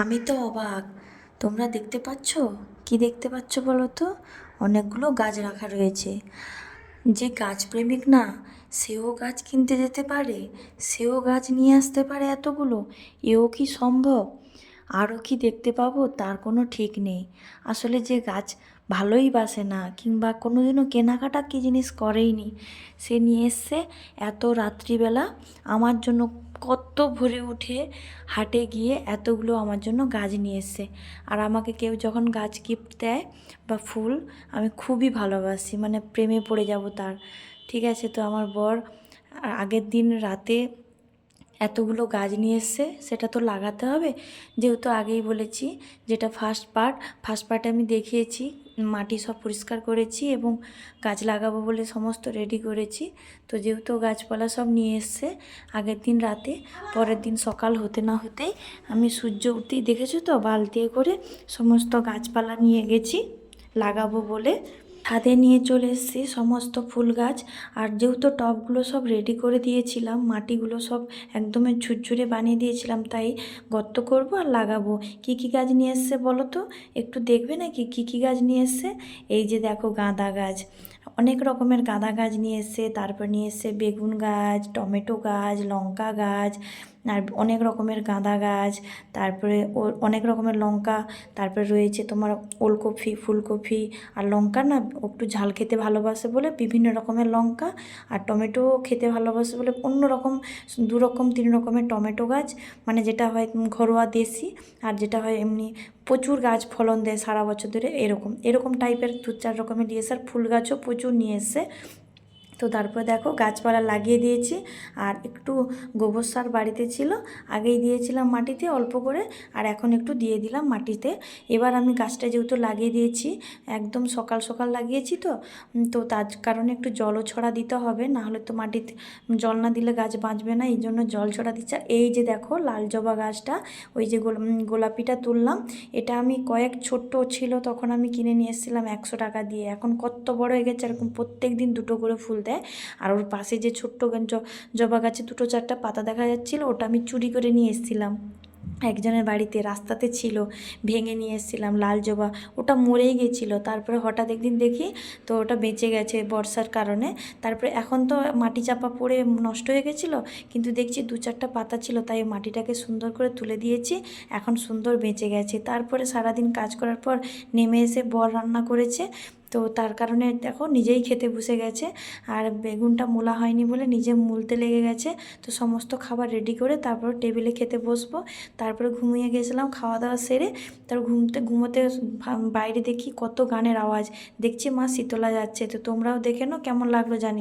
আমি তো অবাক। তোমরা দেখতে পাচ্ছ? কি দেখতে পাচ্ছ বলো তো? অনেকগুলো গাছ রাখা রয়েছে। যে গাছপ্রেমিক না, সেও গাছ কিনতে যেতে পারে, সেও গাছ নিয়ে আসতে পারে এতগুলো। এও কি সম্ভব? আরও কি দেখতে পাবো তার কোনো ঠিক নেই। আসলে যে গাছ ভালোই বাসে না, কিংবা কোনোদিনও কেনাকাটা কি জিনিস করেইনি, সে নিয়ে এসছে এত রাত্রিবেলা আমার জন্য কত ভরে উঠে হাটে গিয়ে এতগুলো আমার জন্য গাছ নিয়ে এসছে। আর আমাকে কেউ যখন গাছ গিফট দেয় বা ফুল, আমি খুবই ভালোবাসি মানে প্রেমে পড়ে যাব তার। ঠিক আছে, তো আমার বর আগের দিন রাতে এতগুলো গাছ নিয়ে এসছে, সেটা তো লাগাতে হবে। যেহেতু আগেই বলেছি যেটা ফার্স্ট পার্ট ফার্স্ট পার্টে আমি দেখিয়েছি, মাটি সব পরিষ্কার করেছি এবং গাছ লাগাবো বলে সমস্ত রেডি করেছি। তো যেহেতু গাছপালা সব নিয়ে এসছে, আগের দিন রাতে, পরের দিন সকাল হতে না হতেই আমি সূর্য উঠতেই দেখেছ তো? বালতি করে সমস্ত গাছপালা নিয়ে গেছি, লাগাবো বলে। ছাদে নিয়ে চলে এসেছি সমস্ত ফুল গাছ। আর যেহেতু টবগুলো সব রেডি করে দিয়েছিলাম, মাটিগুলো সব একদমই ঝুরঝুরে বানিয়ে দিয়েছিলাম, তাই গর্ত করব আর লাগাবো। কি কি গাছ নিয়ে এসছে বলো তো? একটু দেখবে নাকি? কি কি গাছ নিয়ে এসছে? এই যে দেখো গাঁদা গাছ। অনেক রকমের গাঁদা গাছ নিয়ে এসছে, তারপর নিয়ে এসছে বেগুন গাছ, টমেটো গাছ, লঙ্কা গাছ, আর অনেক রকমের গাঁদা গাছ, তারপরে অনেক রকমের লঙ্কা, তারপরে রয়েছে তোমার ওলকপি, ফুলকপি, আর লঙ্কা না একটু ঝাল খেতে ভালোবাসে বলে বিভিন্ন রকমের লঙ্কা, আর টমেটো খেতে ভালোবাসে বলে অন্য রকম, দু রকম, তিন রকমের টমেটো গাছ মানে যেটা হয় ঘরোয়া দেশি, আর যেটা হয় এমনি প্রচুর গাছ ফলন দেয় সারা বছর ধরে, এরকম এরকম টাইপের দু চার রকমের নিয়ে এসে আর ফুল গাছও প্রচুর নিয়ে এসছে। তো তারপরে দেখো গাছপালা লাগিয়ে দিয়েছি আর একটু গোবর সার বাড়িতে ছিল, আগেই দিয়েছিলাম মাটিতে অল্প করে আর এখন একটু দিয়ে দিলাম মাটিতে। এবার আমি গাছটা যেহেতু লাগিয়ে দিয়েছি, একদম সকাল সকাল লাগিয়েছি তো তো তার কারণে একটু জলও ছড়া দিতে হবে না হলে তো মাটিতে জল না দিলে গাছ বাঁচবে না, এই জন্য জল ছড়া দিচ্ছে। এই যে দেখো লাল জবা গাছটা, ওই যে গোল- গোলাপিটা তুললাম, এটা আমি কয়েক ছোট্ট ছিল, তখন আমি কিনে নিয়ে এসেছিলাম একশো টাকা দিয়ে, এখন কত বড় হয়ে গেছে, এরকম প্রত্যেক দিন দুটো করে ফুল দেয়। আর ওর পাশে যে ছোট্ট জবা গাছে দুটো চারটা পাতা দেখা যাচ্ছিল, ওটা আমি চুরি করে নিয়ে এসেছিলাম। একজনের বাড়িতে রাস্তাতে ছিল, ভেঙে নিয়ে এসেছিলাম লাল জবা, ওটা মরেই গেছিল। তারপরে হঠাৎ একদিন দেখি তো ওটা বেঁচে গেছে বর্ষার কারণে। তারপরে এখন তো মাটি চাপা পড়ে নষ্ট হয়ে গেছিল, কিন্তু দেখছি দু চারটা পাতা ছিল, তাই মাটিটাকে সুন্দর করে তুলে দিয়েছি, এখন সুন্দর বেঁচে গেছে। তারপরে সারাদিন কাজ করার পর নেমে এসে বর রান্না করেছে। তো তার কারণে দেখো নিজেই খেতে বসে গেছে। আর বেগুনটা মোলা হয়নি বলে নিজে মুলতে লেগে গেছে। তো সমস্ত খাবার রেডি করে তারপর টেবিলে খেতে বসবো। তারপরে ঘুমিয়ে গেছিলাম, খাওয়া দাওয়া সেরে তার ঘুমতে, ঘুমোতে বাইরে দেখি কত গানের আওয়াজ। দেখছি মা শীতলা যাচ্ছে, তো তোমরাও দেখে নাও কেমন লাগল জানি।